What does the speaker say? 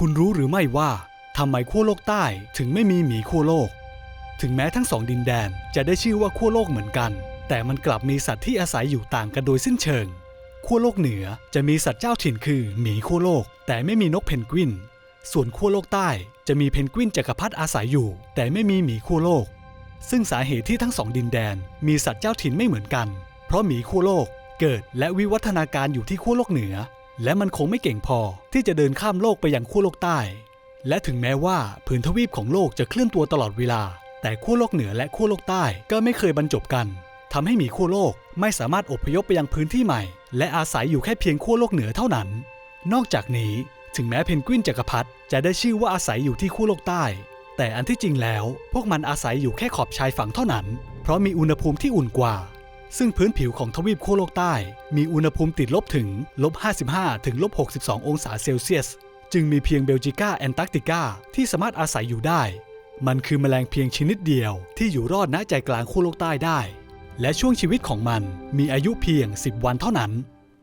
คุณรู้หรือไม่ว่าทำไมขั้วโลกใต้ถึงไม่มีหมีขั้วโลก ถึงแม้ทั้งสองดินแดนจะได้ชื่อว่าขั้วโลกเหมือนกัน แต่มันกลับมีสัตว์ที่อาศัยอยู่ต่างกันโดยสิ้นเชิง ขั้วโลกเหนือจะมีสัตว์เจ้าถิ่นคือหมีขั้วโลก แต่ไม่มีนกเพนกวิน ส่วนขั้วโลกใต้จะมีเพนกวินจักรพรรดิอาศัยอยู่ แต่ไม่มีหมีขั้วโลก ซึ่งสาเหตุที่ทั้งสองดินแดนมีสัตว์เจ้าถิ่นไม่เหมือนกัน เพราะหมีขั้วโลกเกิดและวิวัฒนาการอยู่ที่ขั้วโลกเหนือ และมันคงไม่เก่งพอที่จะเดินข้ามโลกไปยังขั้วโลกใต้ และถึงแม้ว่าผืนทวีปของโลกจะเคลื่อนตัวตลอดเวลา แต่ขั้วโลกเหนือและขั้วโลกใต้ก็ไม่เคยบรรจบกันทำให้หมีขั้วโลกไม่สามารถอพยพไปยังพื้นที่ใหม่ และอาศัยอยู่แค่เพียงขั้วโลกเหนือเท่านั้น นอกจากนี้ถึงแม้เพนกวินจักรพรรดิจะได้ชื่อว่าอาศัยอยู่ที่ขั้วโลกใต้ แต่อันที่จริงแล้ว พวกมันอาศัยอยู่แค่ขอบชายฝั่งเท่านั้น เพราะมีอุณหภูมิที่อุ่นกว่า ซึ่งพื้นผิวของทวีปขั้วโลกใต้ มีอุณหภูมิติดลบถึงลบ55 ถึงลบ62 องศาเซลเซียส จึงมีเพียงเบลจิก้าแอนตาร์กติกาที่สามารถอาศัยอยู่ได้ มันคือแมลงเพียงชนิดเดียวที่อยู่รอดณใจกลางขั้วโลกใต้ได้ และช่วงชีวิตของมันมีอายุเพียง 10 วันเท่านั้น